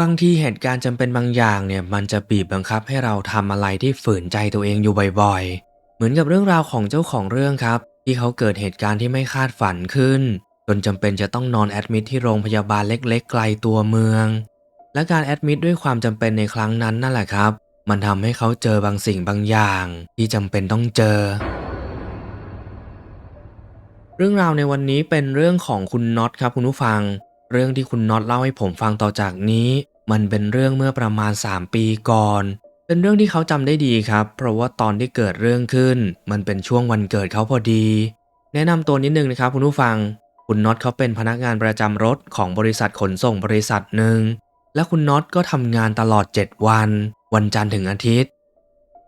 บางทีเหตุการณ์จำเป็นบางอย่างเนี่ยมันจะบีบบังคับให้เราทำอะไรที่ฝืนใจตัวเองอยู่บ่อยๆ เหมือนกับเรื่องราวของเจ้าของเรื่องครับ ที่เขาเกิดเหตุการณ์ที่ไม่คาดฝันขึ้น จนจำเป็นจะต้องนอนแอดมิดที่โรงพยาบาลเล็กๆ ไกลตัวเมือง และการแอดมิดด้วยความจำเป็นในครั้งนั้นนั่นแหละครับ มันทำให้เขาเจอบางสิ่งบางอย่าง ที่จำเป็นต้องเจอ เรื่องราวในวันนี้เป็นเรื่องของคุณน็อตครับคุณผู้ฟัง เรื่องที่คุณน็อตเล่าให้ผมฟังต่อจากนี้ มันเป็นเรื่องเมื่อประมาณ 3 ปีก่อน เป็นเรื่องที่เขาจำได้ดีครับ เพราะว่าตอนที่เกิดเรื่องขึ้น มันเป็นช่วงวันเกิดเขาพอดี แนะนำตัวนิดนึงนะครับคุณผู้ฟัง คุณน็อตเขาเป็นพนักงานประจำรถของบริษัทขนส่งบริษัทหนึ่งและคุณน็อตก็ทำงานตลอด 7 วัน วันจันทร์ถึงอาทิตย์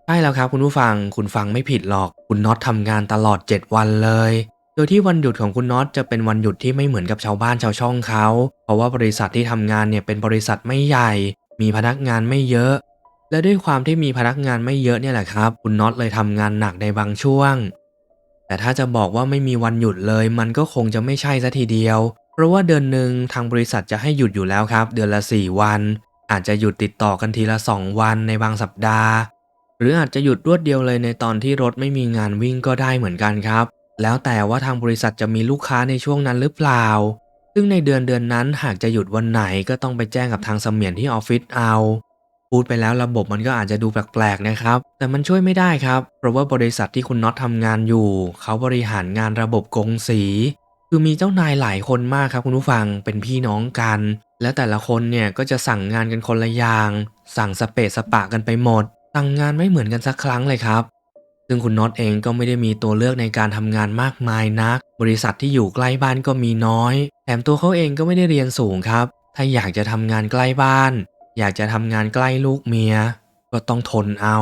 ใช่แล้วครับคุณผู้ฟัง คุณฟังไม่ผิดหรอก คุณน็อตทำงานตลอด 7 วันเลย โดยที่วันหยุดของคุณน็อตจะเป็นวันหยุดที่ไม่เหมือนกับชาวบ้านชาวช่องเขา เพราะว่าบริษัทที่ทำงานเนี่ยเป็นบริษัทไม่ใหญ่ มีพนักงานไม่เยอะ และด้วยความที่มีพนักงานไม่เยอะเนี่ยแหละครับ คุณน็อตเลยทำงานหนักในบางช่วง แต่ถ้าจะบอกว่าไม่มีวันหยุดเลย มันก็คงจะไม่ใช่ซะทีเดียว เพราะว่าเดือนหนึ่งทางบริษัทจะให้หยุดอยู่แล้วครับ เดือนละ 4 วัน อาจจะหยุดติดต่อกันทีละ 2 วันในบางสัปดาห์ หรืออาจจะหยุดรวดเดียวเลยในตอนที่รถไม่มีงานวิ่งก็ได้เหมือนกันครับ แล้วแต่ว่าทางบริษัทจะมีลูกค้าในช่วงนั้นหรือเปล่า ซึ่งในเดือนเดือนนั้นหากจะหยุดวันไหนก็ต้องไปแจ้งกับทางเสมียนที่ออฟฟิศเอา พูดไปแล้วระบบมันก็อาจจะดูแปลกๆนะครับ แต่มันช่วยไม่ได้ครับ เพราะว่าบริษัทที่คุณน็อตทำงานอยู่ เขาบริหารงานระบบกงสี คือมีเจ้านายหลายคนมากครับคุณผู้ฟังเป็นพี่น้องกัน แล้วแต่ละคนเนี่ยก็จะสั่งงานกันคนละอย่าง สั่งสเปะสปะกันไปหมด สั่งงานไม่เหมือนกันสักครั้งเลยครับ ซึ่งคุณน็อตเองก็ไม่ได้มีตัวเลือกในการทำงานมากมายนัก บริษัทที่อยู่ใกล้บ้านก็มีน้อย แถมตัวเขาเองก็ไม่ได้เรียนสูงครับ ถ้าอยากจะทำงานใกล้บ้าน อยากจะทำงานใกล้ลูกเมีย ก็ต้องทนเอา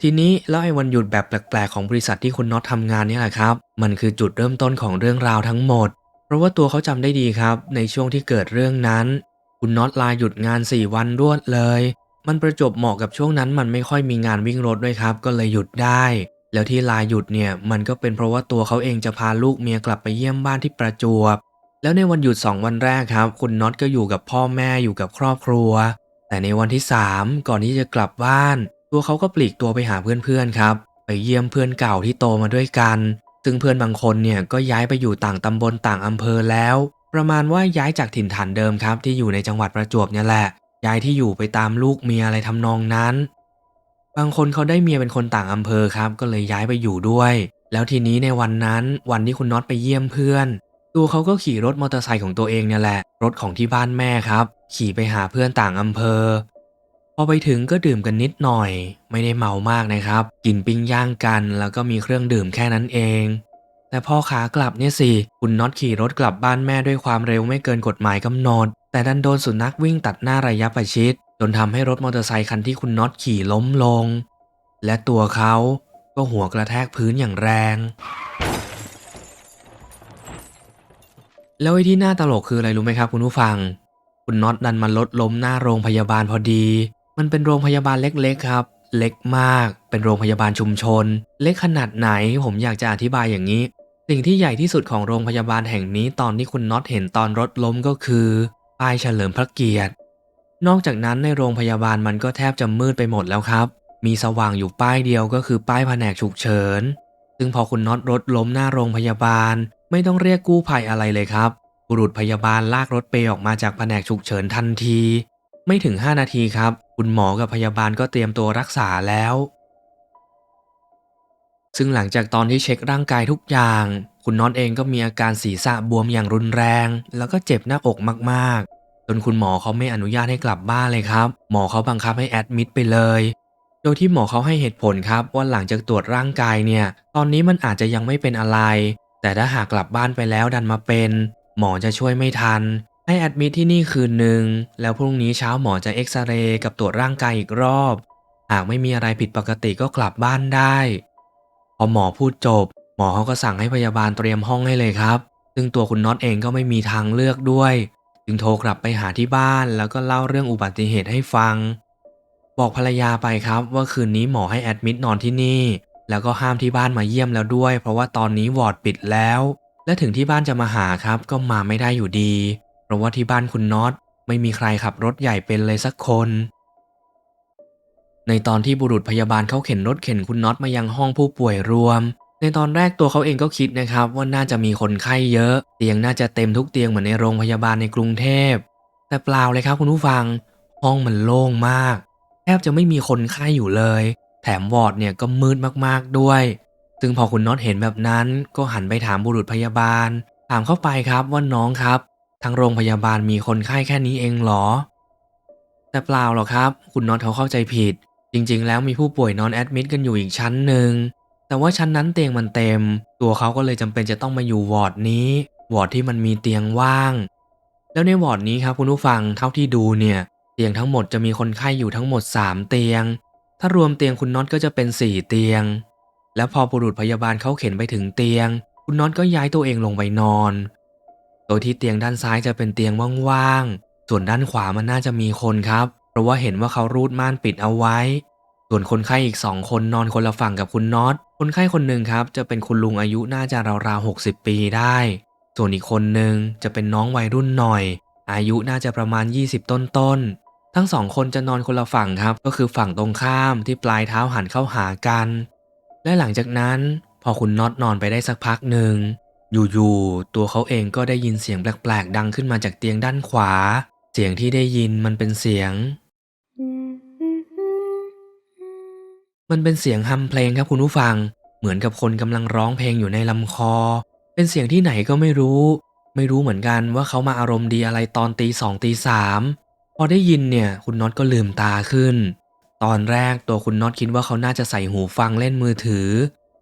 ทีนี้แล้วไอ้วันหยุดแบบแปลกๆของบริษัทที่คุณน็อตทำงานนี่แหละครับ มันคือจุดเริ่มต้นของเรื่องราวทั้งหมด เพราะว่าตัวเขาจำได้ดีครับ ในช่วงที่เกิดเรื่องนั้น คุณน็อตลาหยุดงาน4วันรวดเลย มันประจบเหมาะกับช่วงนั้นมันไม่ค่อยมีงานวิ่งรถด้วยครับ ก็เลยหยุดได้ แล้วที่ลาหยุดเนี่ยมันก็เป็นเพราะว่าตัวเขาเองจะพาลูกเมียกลับไปเยี่ยมบ้านที่ประจวบ แล้วในวันหยุด 2 วันแรกครับ คุณน็อตก็อยู่กับพ่อแม่อยู่กับครอบครัว แต่ในวันที่ 3 ก่อนที่จะกลับบ้าน ตัวเขาก็ปลีกตัวไปหาเพื่อนๆครับ ไปเยี่ยมเพื่อนเก่าที่โตมาด้วยกัน ซึ่งเพื่อนบางคนเนี่ยก็ย้ายไปอยู่ต่างตำบลต่างอำเภอแล้ว ประมาณว่าย้ายจากถิ่นฐานเดิมครับที่อยู่ในจังหวัดประจวบเนี่ยแหละ ย้ายที่อยู่ไปตามลูกเมียอะไรทำนองนั้น บางคนเขาได้เมียเป็นคนต่างอำเภอครับ ก็เลยย้ายไปอยู่ด้วย แล้วทีนี้ในวันนั้นวันที่คุณน็อตไปเยี่ยมเพื่อน ตัวเขาก็ขี่รถมอเตอร์ไซค์ของตัวเองเนี่ยแหละ รถของที่บ้านแม่ครับ ขี่ไปหาเพื่อนต่างอำเภอ พอไปถึงก็ดื่มกันนิดหน่อย ไม่ได้เมามากนะครับ กินปิ้งย่างกัน แล้วก็มีเครื่องดื่มแค่นั้นเองแต่พอขากลับเนี่ยสิ คุณน็อตขี่รถกลับบ้านแม่ด้วยความเร็วไม่เกินกฎหมายกำหนด แต่ดันโดนสุนัขวิ่งตัดหน้าระยะประชิด จนทำให้รถมอเตอร์ไซค์คันที่คุณน็อตขี่ล้มลง และตัวเขาก็หัวกระแทกพื้นอย่างแรง แล้วไอ้ที่น่าตลกคืออะไรรู้ไหมครับ คุณผู้ฟัง คุณน็อตดันมาลดล้มหน้าโรงพยาบาลพอดี มันเป็นโรงพยาบาลเล็กๆครับ เล็กมาก เป็นโรงพยาบาลชุมชน เล็กขนาดไหนผมอยากจะอธิบายอย่างนี้ สิ่งที่ใหญ่ที่สุดของโรงพยาบาลแห่งนี้ตอนที่คุณน็อตเห็นตอนรถล้มก็คือ ป้ายเฉลิมพระเกียรติ นอกจากนั้นในโรงพยาบาลมันก็แทบจะมืดไปหมดแล้วครับ มีสว่างอยู่ป้ายเดียวก็คือป้ายแผนกฉุกเฉิน ซึ่งพอคุณน็อตรถล้มหน้าโรงพยาบาล ไม่ต้องเรียกกู้ภัยอะไรเลยครับ บุรุษพยาบาลลากรถเปออกมาจากแผนกฉุกเฉินทันที ไม่ถึง 5 นาทีครับ คุณหมอกับพยาบาลก็เตรียมตัวรักษาแล้ว ซึ่งหลังจากตอนที่เช็คร่างกายทุกอย่างคุณน็อตเองก็มีอาการศีรษะบวมอย่างรุนแรง แล้วก็เจ็บหน้าอกมาก นคุณหมอเขาไม่อนุญาตให้กลับบ้านเลยครับ หมอเขาบังคับให้แอดมิดไปเลย โดยที่หมอเขาให้เหตุผลครับว่าหลังจากตรวจร่างกายเนี่ย ตอนนี้มันอาจจะยังไม่เป็นอะไร แต่ถ้าหากกลับบ้านไปแล้วดันมาเป็น หมอจะช่วยไม่ทัน ให้แอดมิดที่นี่คืนหนึ่งแล้วพรุ่งนี้เช้าหมอจะเอ็กซเรย์กับตรวจร่างกายอีกรอบ หากไม่มีอะไรผิดปกติก็กลับบ้านได้ พอหมอพูดจบ หมอเขาก็สั่งให้พยาบาลเตรียมห้องให้เลยครับ ซึ่งตัวคุณน็อตเองก็ไม่มีทางเลือกด้วย จึงโทรกลับไปหาที่บ้านแล้วก็เล่าเรื่องอุบัติเหตุให้ฟัง บอกภรรยาไปครับว่าคืนนี้หมอให้แอดมิดนอนที่นี่ แล้วก็ห้ามที่บ้านมาเยี่ยมแล้วด้วย เพราะว่าตอนนี้วอร์ดปิดแล้ว และถึงที่บ้านจะมาหาครับก็มาไม่ได้อยู่ดี เพราะว่าที่บ้านคุณน็อตไม่มีใครขับรถใหญ่เป็นเลยสักคน ในตอนที่บุรุษพยาบาลเขาเข็นรถเข็นคุณน็อตมายังห้องผู้ป่วยรวม ในตอนแรกตัวเขาเองก็คิดนะครับว่าน่าจะมีคนไข้เยอะ เตียงน่าจะเต็มทุกเตียงเหมือนในโรงพยาบาลในกรุงเทพ แต่เปล่าเลยครับคุณผู้ฟัง ห้องมันโล่งมาก แทบจะไม่มีคนไข้อยู่เลย แถมวอร์ดเนี่ยก็มืดมากๆด้วย ซึ่งพอคุณน็อตเห็นแบบนั้น ก็หันไปถามบุรุษพยาบาล ถามเข้าไปครับว่าน้องครับ ทางโรงพยาบาลมีคนไข้แค่นี้เองเหรอ แต่เปล่าหรอกครับ คุณน็อตเขาเข้าใจผิด จริง ๆ แล้วมีผู้ป่วยนอนแอดมิดกันอยู่อีกชั้นหนึ่ง แต่ว่าชั้นนั้นเตียงมันเต็ม ตัวเขาก็เลยจำเป็นจะต้องมาอยู่วอร์ดนี้ วอร์ดที่มันมีเตียงว่าง แล้วในวอร์ดนี้ครับคุณผู้ฟังเท่าที่ดูเนี่ย เตียงทั้งหมดจะมีคนไข้อยู่ทั้งหมด 3 เตียง ถ้ารวมเตียงคุณน็อตก็จะเป็น 4 เตียง แล้วพอบุรุษพยาบาลเขาเข็นไปถึงเตียง คุณน็อตก็ย้ายตัวเองลงไปนอน โดยที่เตียงด้านซ้ายจะเป็นเตียงว่างๆ ส่วนด้านขวามันน่าจะมีคนครับ เพราะว่าเห็นว่าเขารูดม่านปิดเอาไว้ ส่วนคนไข้อีกสองคนนอนคนละฝั่งกับคุณน็อต คนไข้คนหนึ่งครับ จะเป็นคุณลุงอายุน่าจะราวๆ 60 ปีได้ ส่วนอีกคนหนึ่งจะเป็นน้องวัยรุ่นหน่อย อายุน่าจะประมาณ 20 ต้นๆ ทั้งสองคนจะนอนคนละฝั่งครับ ก็คือฝั่งตรงข้ามที่ปลายเท้าหันเข้าหากัน และหลังจากนั้น พอคุณน็อตนอนไปได้สักพักหนึ่ง อยู่ๆ ตัวเขาเองก็ได้ยินเสียงแปลกๆ ดังขึ้นมาจากเตียงด้านขวา เสียงที่ได้ยินมันเป็นเสียง มันเป็นเสียงฮัมเพลงครับคุณผู้ฟัง เหมือนกับคนกำลังร้องเพลงอยู่ในลำคอ เป็นเสียงที่ไหนก็ไม่รู้ ไม่รู้เหมือนกันว่าเขามาอารมณ์ดีอะไรตอนตีสองตีสามพอได้ยินเนี่ยคุณน็อตก็ลืมตาขึ้น ตอนแรกตัวคุณน็อตคิดว่าเขาน่าจะใส่หูฟังเล่นมือถือ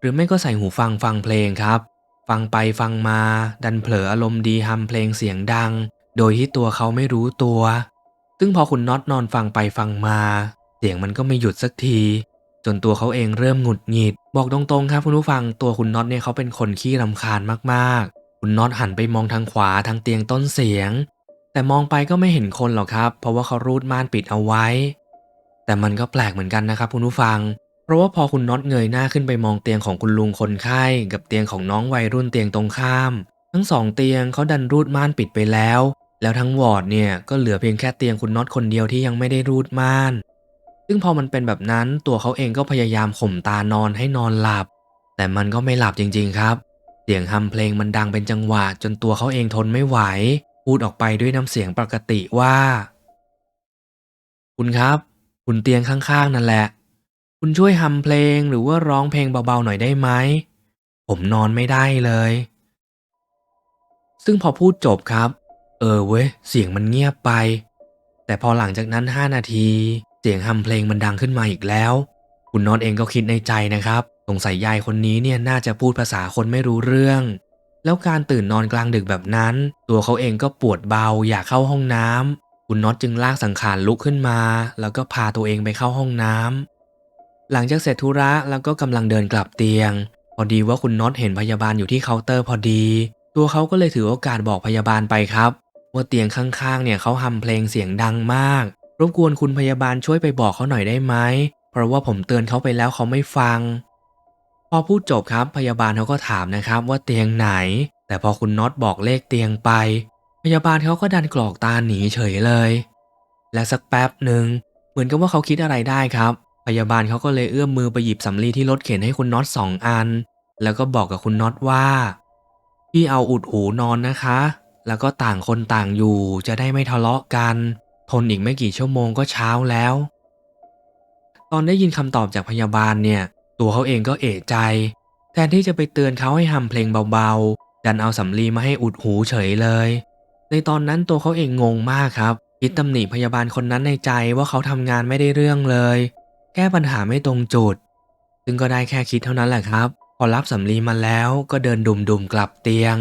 หรือไม่ก็ใส่หูฟังฟังเพลงครับ ฟังไปฟังมา ดันเผลออารมณ์ดีฮัมเพลงเสียงดัง โดยที่ตัวเขาไม่รู้ตัว ซึ่งพอคุณน็อตนอนฟังไปฟังมา เสียงมันก็ไม่หยุดสักที จนตัวเขาเองเริ่มหงุดหงิด บอกตรงๆครับคุณผู้ฟังตัวคุณน็อตเนี่ยเขาเป็นคนขี้รำคาญมากๆ คุณน็อตหันไปมองทางขวาทางเตียงต้นเสียง แต่มองไปก็ไม่เห็นคนหรอกครับ เพราะว่าเขารูดม่านปิดเอาไว้ แต่มันก็แปลกเหมือนกันนะครับคุณผู้ฟัง เพราะว่าพอคุณน็อตเงยหน้าขึ้นไปมองเตียงของคุณลุงคนไข้ กับเตียงของน้องวัยรุ่นเตียงตรงข้าม ทั้งสองเตียงเขาดันรูดม่านปิดไปแล้ว แล้วทั้งวอร์ดเนี่ยก็เหลือเพียงแค่เตียงคุณน็อตคนเดียวที่ยังไม่ได้รูดม่าน ซึ่งพอมันเป็นแบบนั้นตัวเขาเองก็พยายามข่มตานอนให้นอนหลับ แต่มันก็ไม่หลับจริงๆครับ เสียงฮัมเพลงมันดังเป็นจังหวะ จนตัวเขาเองทนไม่ไหว พูดออกไปด้วยน้ำเสียงปกติว่า คุณครับ คุณเตียงข้างๆนั่นแหละ คุณช่วยฮัมเพลงหรือว่าร้องเพลงเบาๆหน่อยได้ไหมผมนอนไม่ได้เลย ซึ่งพอพูดจบครับ เออเว้ย เสียงมันเงียบไป แต่พอหลังจากนั้น 5 นาที เสียงฮัมเพลงมันดังขึ้นมาอีกแล้ว คุณน็อตเองก็คิดในใจนะครับ สงสัยยายคนนี้เนี่ยน่าจะพูดภาษาคนไม่รู้เรื่อง แล้วการตื่นนอนกลางดึกแบบนั้น ตัวเขาเองก็ปวดเบาอยากเข้าห้องน้ำคุณน็อตจึงลากสังขารลุกขึ้นมา แล้วก็พาตัวเองไปเข้าห้องน้ำหลังจากเสร็จธุระแล้วก็กำลังเดินกลับเตียง พอดีว่าคุณน็อตเห็นพยาบาลอยู่ที่เคาน์เตอร์พอดี ตัวเขาก็เลยถือโอกาสบอกพยาบาลไปครับ ว่าเตียงข้างๆเนี่ยเขาฮัมเพลงเสียงดังมาก รบกวนคุณพยาบาลช่วยไปบอกเขาหน่อยได้ไหม เพราะว่าผมเตือนเขาไปแล้วเขาไม่ฟัง พอพูดจบครับพยาบาลเขาก็ถามนะครับว่าเตียงไหน แต่พอคุณน็อตบอกเลขเตียงไป พยาบาลเขาก็ดันกรอกตาหนีเฉยเลย และสักแป๊บหนึ่งเหมือนกับว่าเขาคิดอะไรได้ครับ พยาบาลเขาก็เลยเอื้อมมือไปหยิบสำลีที่รถเข็นให้คุณน็อตสองอัน แล้วก็บอกกับคุณน็อตว่าพี่เอาอุดหูนอนนะคะ แล้วก็ต่างคนต่างอยู่จะได้ไม่ทะเลาะกัน ทนอีกไม่กี่ชั่วโมงก็เช้าแล้ว ตอนได้ยินคำตอบจากพยาบาลเนี่ย ตัวเขาเองก็เอะใจ แทนที่จะไปเตือนเขาให้ฮัมเพลงเบาๆ ดันเอาสำลีมาให้อุดหูเฉยเลย ในตอนนั้นตัวเขาเองงงมากครับ คิดตำหนิพยาบาลคนนั้นในใจว่าเขาทำงานไม่ได้เรื่องเลย แก้ปัญหาไม่ตรงจุด ซึ่งก็ได้แค่คิดเท่านั้นแหละครับ พอรับสำลีมาแล้วก็เดินดุมๆกลับเตียง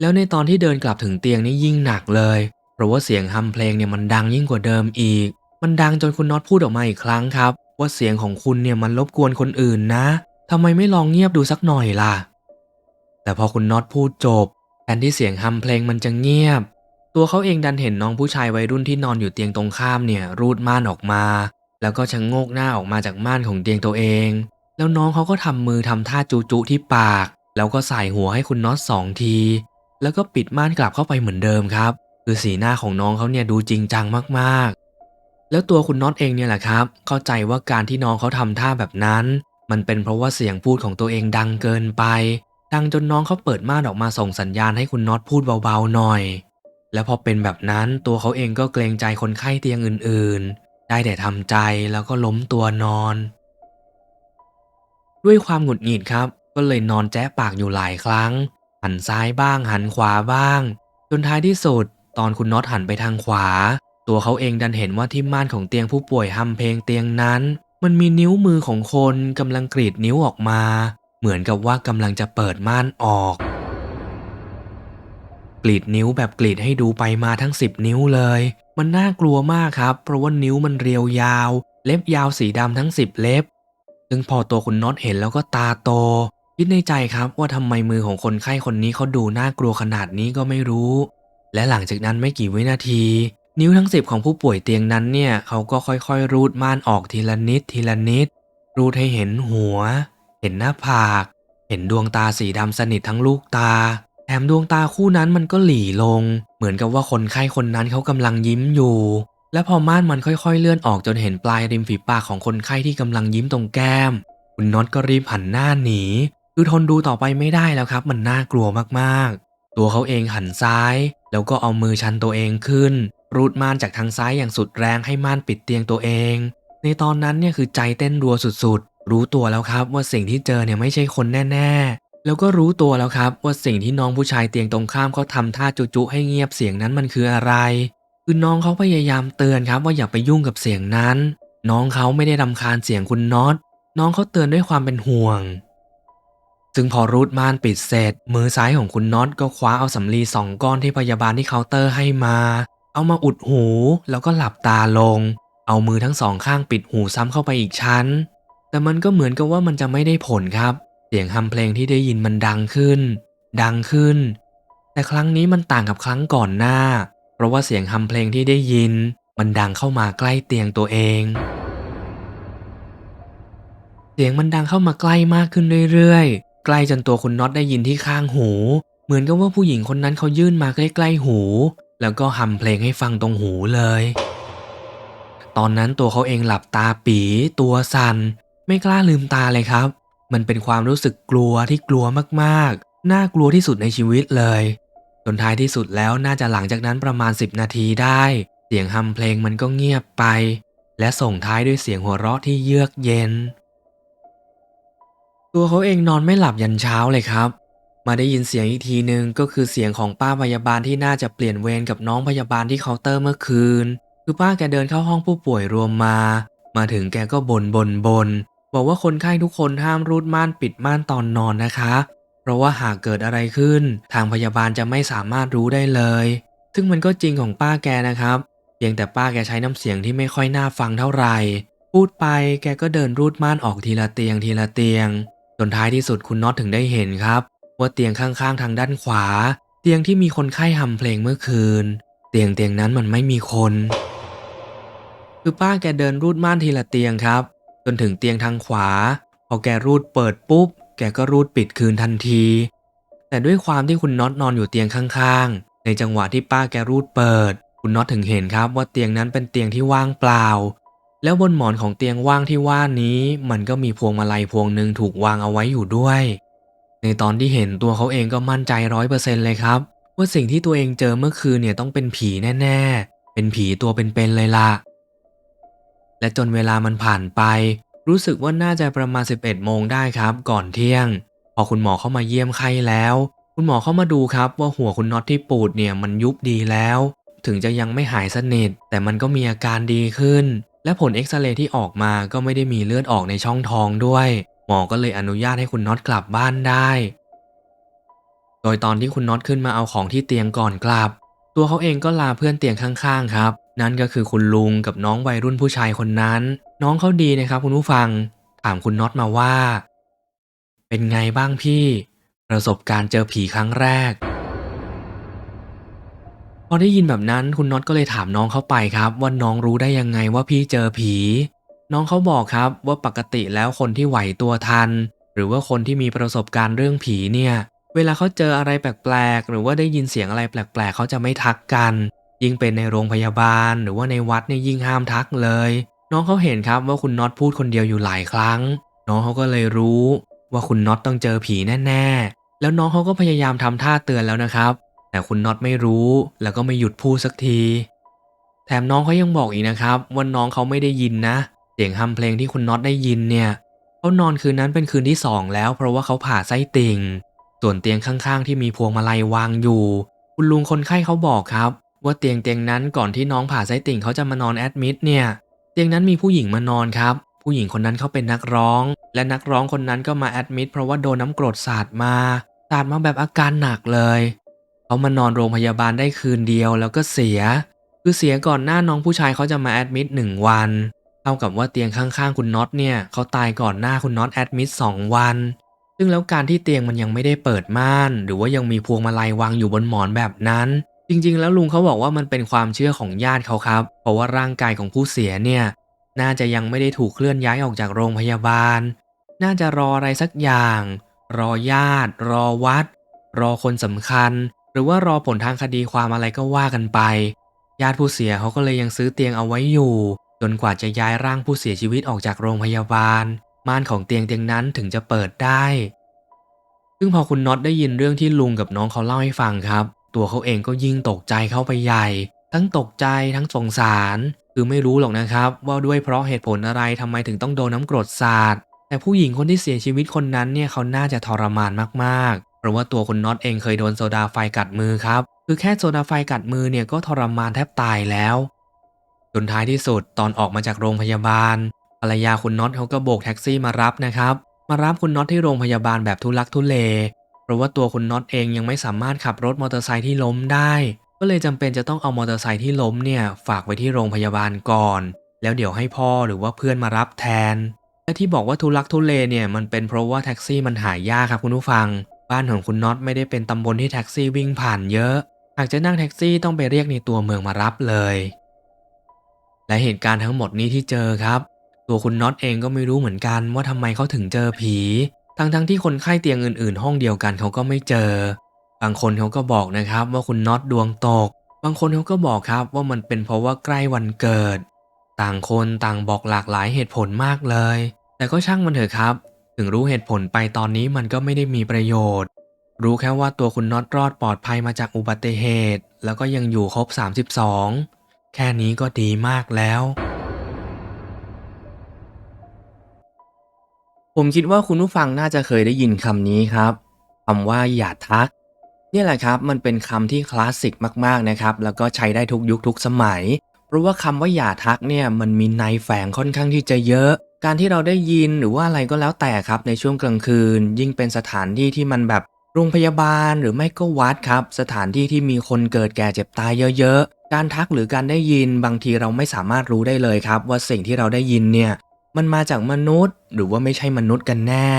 แล้วในตอนที่เดินกลับถึงเตียงนี่ยิ่งหนักเลย ราะว่าเสียงฮัมเพลงเนี่ยมันดังยิ่งกว่าเดิมอีก มันดังจนคุณน็อตพูดออกมาอีกครั้งครับ ว่าเสียงของคุณเนี่ยมันรบกวนคนอื่นนะทำไมไม่ลองเงียบดูสักหน่อยล่ะ แต่พอคุณน็อตพูดจบแทนที่เสียงฮัมเพลงมันจะเงียบ ตัวเขาเองดันเห็นน้องผู้ชายวัยรุ่นที่นอนอยู่เตียงตรงข้ามเนี่ยรูดม่านออกมา แล้วก็ชะงโงกหน้าออกมาจากม่านของเตียงตัวเอง แล้วน้องเขาก็ทำมือทำท่าจุจุที่ปาก แล้วก็ใส่หัวให้คุณน็อตสองที แล้วก็ปิดม่านกลับเข้าไปเหมือนเดิมครับ คือสีหน้าของน้องเขาเนี่ยดูจริงจังมากๆ แล้วตัวคุณน็อตเองเนี่ยแหละครับ เข้าใจว่าการที่น้องเขาทำท่าแบบนั้น มันเป็นเพราะว่าเสียงพูดของตัวเองดังเกินไป ดังจนน้องเขาเปิดม่านออกมาส่งสัญญาณให้คุณน็อตพูดเบาๆหน่อย แล้วพอเป็นแบบนั้นตัวเขาเองก็เกรงใจคนไข้เตียงอื่นๆ ได้แต่ทำใจแล้วก็ล้มตัวนอน ด้วยความหงุดหงิดครับ ก็เลยนอนแจ้ปากอยู่หลายครั้ง หันซ้ายบ้างหันขวาบ้าง จนท้ายที่สุด ตอนคุณน็อตหันไปทางขวา ตัวเขาเองดันเห็นว่าที่ม่านของเตียงผู้ป่วยฮัมเพลงเตียงนั้น มันมีนิ้วมือของคนกำลังกรีดนิ้วออกมา เหมือนกับว่ากำลังจะเปิดม่านออก กรีดนิ้วแบบกรีดให้ดูไปมาทั้ง10นิ้วเลย มันน่ากลัวมากครับ เพราะว่านิ้วมันเรียวยาว เล็บยาวสีดำทั้ง10เล็บซึ่งพอตัวคุณน็อตเห็นแล้วก็ตาโตคิดในใจครับว่าทำไมมือของคนไข้คนนี้เขาดูน่ากลัวขนาดนี้ก็ไม่รู้ และหลังจากนั้นไม่กี่วินาที นิ้วทั้ง10ของผู้ป่วยเตียงนั้นเนี่ยเขาก็ค่อยๆ รูดม่านออกทีละนิดทีละนิด รูดให้เห็นหัว เห็นหน้าผาก เห็นดวงตาสีดำสนิททั้งลูกตา แถมดวงตาคู่นั้นมันก็หลีลง เหมือนกับว่าคนไข้คนนั้นเขากำลังยิ้มอยู่ และพอม่านมันค่อยๆ เลื่อนออกจนเห็นปลายริมฝีปากของคนไข้ที่กำลังยิ้มตรงแก้ม คุณน็อตก็รีบหันหน้าหนีคือทนดูต่อไปไม่ได้แล้วครับ มันน่ากลัวมากๆ ตัวเขาเองหันซ้าย แล้วก็เอามือชันตัวเองขึ้น รูดม่านจากทางซ้ายอย่างสุดแรงให้ม่านปิดเตียงตัวเอง ในตอนนั้นเนี่ยคือใจเต้นรัวสุดๆ รู้ตัวแล้วครับว่าสิ่งที่เจอเนี่ยไม่ใช่คนแน่ ๆ แล้วก็รู้ตัวแล้วครับว่าสิ่งที่น้องผู้ชายเตียงตรงข้ามเขาทำท่าจุๆให้เงียบเสียงนั้นมันคืออะไร คือน้องเขาพยายามเตือนครับว่าอย่าไปยุ่งกับเสียงนั้น น้องเขาไม่ได้รำคาญเสียงคุณน็อตน้องเขาเตือนด้วยความเป็นห่วง ซึ่งพอรูดม่านปิดเสร็จ มือซ้ายของคุณน็อตก็คว้าเอาสำลีสองก้อนที่พยาบาลที่เคาน์เตอร์ให้มา เอามาอุดหูแล้วก็หลับตาลง เอามือทั้งสองข้างปิดหูซ้ำเข้าไปอีกชั้น แต่มันก็เหมือนกับว่ามันจะไม่ได้ผลครับ เสียงฮัมเพลงที่ได้ยินมันดังขึ้น ดังขึ้น แต่ครั้งนี้มันต่างกับครั้งก่อนหน้า เพราะว่าเสียงฮัมเพลงที่ได้ยิน มันดังเข้ามาใกล้เตียงตัวเองเสียงมันดังเข้ามาใกล้มากขึ้นเรื่อยๆ ใกล้จนตัวคุณน็อตได้ยินที่ข้างหู เหมือนกับว่าผู้หญิงคนนั้นเขายื่นมาใกล้ๆหู แล้วก็ฮัมเพลงให้ฟังตรงหูเลย ตอนนั้นตัวเขาเองหลับตาปีตัวสั่นไม่กล้าลืมตาเลยครับ มันเป็นความรู้สึกกลัวที่กลัวมากๆ น่ากลัวที่สุดในชีวิตเลยจนท้ายที่สุดแล้วน่าจะหลังจากนั้นประมาณ 10 นาทีได้ เสียงฮัมเพลงมันก็เงียบไป และส่งท้ายด้วยเสียงหัวเราะที่เยือกเย็น ตัวเขาเองนอนไม่หลับยันเช้าเลยครับ มาได้ยินเสียงอีกทีหนึ่งก็คือเสียงของป้าพยาบาลที่น่าจะเปลี่ยนเวรกับน้องพยาบาลที่เคาน์เตอร์เมื่อคืน คือป้าแกเดินเข้าห้องผู้ป่วยรวมมา มาถึงแกก็บน่นบนบนบอกว่าคนไข้ทุกคนห้ามรูดม่านปิดม่านตอนนอนนะคะ เพราะว่าหากเกิดอะไรขึ้น ทางพยาบาลจะไม่สามารถรู้ได้เลย ซึ่งมันก็จริงของป้าแกนะครับเพียงแต่ป้าแกใช้น้ำเสียงที่ไม่ค่อยน่าฟังเท่าไหร่ พูดไปแกก็เดินรูดม่านออกทีละเตียงทีละเตียง จนท้ายที่สุดคุณน็อตถึงได้เห็นครับ ว่าเตียงข้างๆทางด้านขวา เตียงที่มีคนไข้ฮัมเพลงเมื่อคืน เตียงเตียงนั้นมันไม่มีคน คือป้าแกเดินรูดม่านทีละเตียงครับ จนถึงเตียงทางขวา พอแกรูดเปิดปุ๊บ แกก็รูดปิดคืนทันที แต่ด้วยความที่คุณน็อตนอนอยู่เตียงข้างๆ ในจังหวะที่ป้าแกรูดเปิด คุณน็อตถึงเห็นครับว่าเตียงนั้นเป็นเตียงที่ว่างเปล่า แล้วบนหมอนของเตียงว่างที่ว่านี้ มันก็มีพวงมาลัยพวงหนึ่งถูกวางเอาไว้อยู่ด้วย ในตอนที่เห็นตัวเขาเองก็มั่นใจร้อยเปอร์เซ็นต์เลยครับ ว่าสิ่งที่ตัวเองเจอเมื่อคืนเนี่ยต้องเป็นผีแน่ๆ เป็นผีตัวเป็นๆเลยล่ะ และจนเวลามันผ่านไป รู้สึกว่าน่าจะประมาณ 11 โมงได้ครับ ก่อนเที่ยง พอคุณหมอเข้ามาเยี่ยมไข้แล้ว คุณหมอเข้ามาดูครับว่าหัวคุณน็อตที่ปูดเนี่ยมันยุบดีแล้ว ถึงจะยังไม่หายสนิทแต่มันก็มีอาการดีขึ้น และผลเอ็กซเรย์ที่ออกมาก็ไม่ได้มีเลือดออกในช่องท้องด้วย หมอก็เลยอนุญาตให้คุณน็อตกลับบ้านได้ โดยตอนที่คุณน็อตขึ้นมาเอาของที่เตียงก่อนกลับ ตัวเขาเองก็ลาเพื่อนเตียงข้างๆครับ นั่นก็คือคุณลุงกับน้องวัยรุ่นผู้ชายคนนั้น น้องเขาดีนะครับคุณผู้ฟัง ถามคุณน็อตมาว่า เป็นไงบ้างพี่ ประสบการณ์เจอผีครั้งแรก พอได้ยินแบบนั้นคุณน็อตก็เลยถามน้องเขาไปครับว่าน้องรู้ได้ยังไงว่าพี่เจอผี น้องเขาบอกครับว่าปกติแล้วคนที่ไหวตัวทัน หรือว่าคนที่มีประสบการณ์เรื่องผีเนี่ย เวลาเขาเจออะไรแปลกๆ หรือว่าได้ยินเสียงอะไรแปลกๆ เขาจะไม่ทักกัน ยิ่งเป็นในโรงพยาบาล หรือว่าในวัดเนี่ยยิ่งห้ามทักเลย น้องเขาเห็นครับว่าคุณน็อตพูดคนเดียวอยู่หลายครั้ง น้องเขาก็เลยรู้ ว่าคุณน็อตต้องเจอผีแน่ ๆ แล้วน้องเขาก็พยายามทำท่าเตือนแล้วนะครับ แต่คุณน็อตไม่รู้แล้วก็ไม่หยุดพูดสักที แถมน้องเขายังบอกอีกนะครับว่าน้องเขาไม่ได้ยินนะ เสียงฮัมเพลงที่คุณน็อตได้ยินเนี่ยเขานอนคืนนั้นเป็นคืนที่สองแล้วเพราะว่าเขาผ่าไส้ติ่ง ส่วนเตียงข้างๆ ที่มีพวงมาลัยวางอยู่ คุณลุงคนไข้เขาบอกครับ ว่าเตียงเตียงนั้นก่อนที่น้องผ่าไส้ติ่งเขาจะมานอนแอดมิดเนี่ย เตียงนั้นมีผู้หญิงมานอนครับ ผู้หญิงคนนั้นเขาเป็นนักร้อง และนักร้องคนนั้นก็มาแอดมิดเพราะว่าโดนน้ำกรดสาดมาสาดมาแบบอาการหนักเลย เขามานอนโรงพยาบาลได้คืนเดียวแล้วก็เสีย คือเสียก่อนหน้าน้องผู้ชายเขาจะมาแอดมิดหนึ่งวันเท่ากับว่าเตียงข้างๆคุณน็อตเนี่ยเขาตายก่อนหน้าคุณน็อตแอดมิดสองวัน ซึ่งแล้วการที่เตียงมันยังไม่ได้เปิดม่าน หรือว่ายังมีพวงมาลัยวางอยู่บนหมอนแบบนั้น จริงๆ แล้วลุงเขาบอกว่ามันเป็นความเชื่อของญาติเขาครับ เพราะว่าร่างกายของผู้เสียเนี่ยน่าจะยังไม่ได้ถูกเคลื่อนย้ายออกจากโรงพยาบาล น่าจะรออะไรสักอย่าง รอญาติ รอวัด รอคนสำคัญ หรือว่ารอผลทางคดีความอะไรก็ว่ากันไป ญาติผู้เสียเขาก็เลยยังซื้อเตียงเอาไว้อยู่ จนกว่าจะย้ายร่างผู้เสียชีวิตออกจากโรงพยาบาล ม่านของเตียงเตียงนั้นถึงจะเปิดได้ ซึ่งพอคุณน็อตได้ยินเรื่องที่ลุงกับน้องเขาเล่าให้ฟังครับ ตัวเขาเองก็ยิ่งตกใจเข้าไปใหญ่ ทั้งตกใจทั้งสงสาร คือไม่รู้หรอกนะครับ ว่าด้วยเพราะเหตุผลอะไรทำไมถึงต้องโดนน้ำกรดสาดแต่ผู้หญิงคนที่เสียชีวิตคนนั้นเนี่ยเขาน่าจะทรมานมากๆ เพราะว่าตัวคุณน็อตเองเคยโดนโซดาไฟกัดมือครับ คือแค่โซดาไฟกัดมือเนี่ยก็ทรมานแทบตายแล้วจนท้ายที่สุดตอนออกมาจากโรงพยาบาลภรรยาคุณน็อตเขาก็โบกแท็กซี่มารับนะครับ มารับคุณน็อตที่โรงพยาบาลแบบทุลักทุเล เพราะว่าตัวคุณน็อตเองยังไม่สามารถขับรถมอเตอร์ไซค์ที่ล้มได้ ก็เลยจำเป็นจะต้องเอามอเตอร์ไซค์ที่ล้มเนี่ยฝากไว้ที่โรงพยาบาลก่อน แล้วเดี๋ยวให้พ่อหรือว่าเพื่อนมารับแทนและที่บอกว่าทุลักทุเลเนี่ยมันเป็นเพราะว่าแท็กซี่มันหายากครับคุณผู้ฟัง บ้านของคุณน็อตไม่ได้เป็นตำบลที่แท็กซี่วิ่งผ่านเยอะ หากจะนั่งแท็กซี่ต้องไปเรียกในตัวเมืองมารับเลย และเหตุการณ์ทั้งหมดนี้ที่เจอครับ ตัวคุณน็อตเองก็ไม่รู้เหมือนกันว่าทำไมเขาถึงเจอผี ทั้งๆทที่คนไข้เตียงอื่นๆ ห้องเดียวกันเขาก็ไม่เจอ บางคนเขาก็บอกนะครับว่าคุณน็อตดวงตก บางคนเขาก็บอกครับว่ามันเป็นเพราะว่าใกล้วันเกิด ต่างคนต่างบอกหลากหลายเหตุผลมากเลย แต่ก็ช่างมันเถอะครับ ถึงรู้เหตุผลไปตอนนี้มันก็ไม่ได้มีประโยชน์ รู้แค่ว่าตัวคุณน็อตรอดปลอดภัยมาจากอุบัติเหตุ แล้วก็ยังอยู่ครบ 32 แค่นี้ก็ดีมากแล้ว ผมคิดว่าคุณผู้ฟังน่าจะเคยได้ยินคำนี้ครับคำว่าอย่าทักนี่แหละครับมันเป็นคำที่คลาสสิกมากๆนะครับ แล้วก็ใช้ได้ทุกยุคทุกสมัย เพราะว่าคำว่าอย่าทักเนี่ยมันมีในแฝงค่อนข้างที่จะเยอะ การที่เราได้ยินหรือว่าอะไรก็แล้วแต่ครับในช่วงกลางคืน ยิ่งเป็นสถานที่ที่มันแบบโรงพยาบาลหรือไม่ก็วัดครับ สถานที่ที่มีคนเกิดแก่เจ็บตายเยอะๆ การทักหรือการได้ยินบางทีเราไม่สามารถรู้ได้เลยครับ ว่าสิ่งที่เราได้ยินเนี่ยมันมาจากมนุษย์ หรือว่าไม่ใช่มนุษย์กันแน่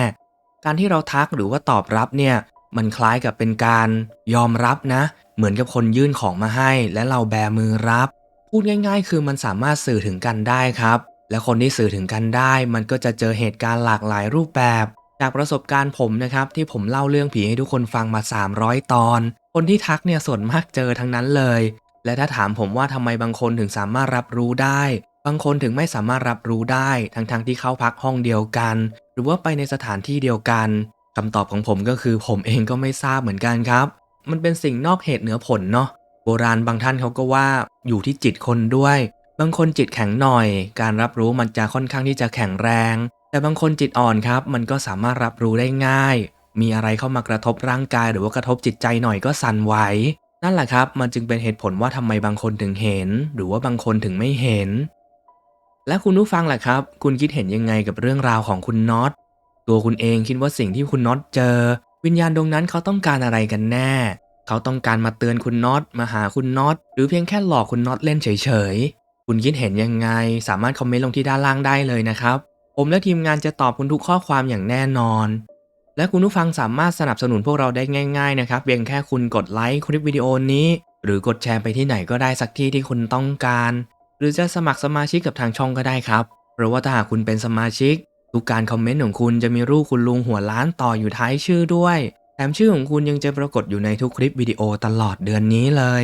การที่เราทักหรือว่าตอบรับเนี่ยมันคล้ายกับเป็นการยอมรับนะ เหมือนกับคนยื่นของมาให้ และเราแบมือรับ พูดง่าย ๆ คือมันสามารถสื่อถึงกันได้ครับ และคนที่สื่อถึงกันได้ มันก็จะเจอเหตุการณ์หลากหลายรูปแบบ จากประสบการณ์ผมนะครับ ที่ผมเล่าเรื่องผีให้ทุกคนฟังมา 300 ตอน คนที่ทักเนี่ยส่วนมากเจอทั้งนั้นเลย และถ้าถามผมว่าทำไมบางคนถึงสามารถรับรู้ได้ บางคนถึงไม่สามารถรับรู้ได้ ทั้งๆทที่เข้าพักห้องเดียวกัน หรือว่าไปในสถานที่เดียวกันคำตอบของผมก็คือผมเองก็ไม่ทราบเหมือนกันครับ มันเป็นสิ่งนอกเหตุเหนือผลเนาะโบราณบางท่านเขาก็ว่าอยู่ที่จิตคนด้วย บางคนจิตแข็งหน่อย การรับรู้มันจะค่อนข้างที่จะแข็งแรง แต่บางคนจิตอ่อนครับ มันก็สามารถรับรู้ได้ง่าย มีอะไรเข้ามากระทบร่างกายหรือว่ากระทบจิตใจหน่อยก็สั่นไหวนั่นแหละครับ มันจึงเป็นเหตุผลว่าทำไมบางคนถึงเห็น หรือว่าบางคนถึงไม่เห็น และคุณผู้ฟังล่ะครับ คุณคิดเห็นยังไงกับเรื่องราวของคุณน็อตตัวคุณเองคิดว่าสิ่งที่คุณน็อตเจอ วิญญาณดวงนั้นเขาต้องการอะไรกันแน่ เขาต้องการมาเตือนคุณน็อตมาหาคุณน็อตหรือเพียงแค่หลอกคุณน็อตเล่นเฉยๆ คุณคิดเห็นยังไง สามารถคอมเมนต์ลงที่ด้านล่างได้เลยนะครับ ผมและทีมงานจะตอบคุณทุกข้อความอย่างแน่นอน และคุณผู้ฟังสามารถสนับสนุนพวกเราได้ง่ายๆนะครับเพียงแค่คุณกดไลค์คลิปวิดีโอนี้ หรือกดแชร์ไปที่ไหนก็ได้สักที่ที่คุณต้องการ หรือจะสมัครสมาชิกกับทางช่องก็ได้ครับ เพราะว่าถ้าหากคุณเป็นสมาชิก ทุกการคอมเมนต์ของคุณจะมีรูปคุณลุงหัวล้านต่ออยู่ท้ายชื่อด้วยแถมชื่อของคุณยังจะปรากฏอยู่ในทุกคลิปวิดีโอตลอดเดือนนี้เลย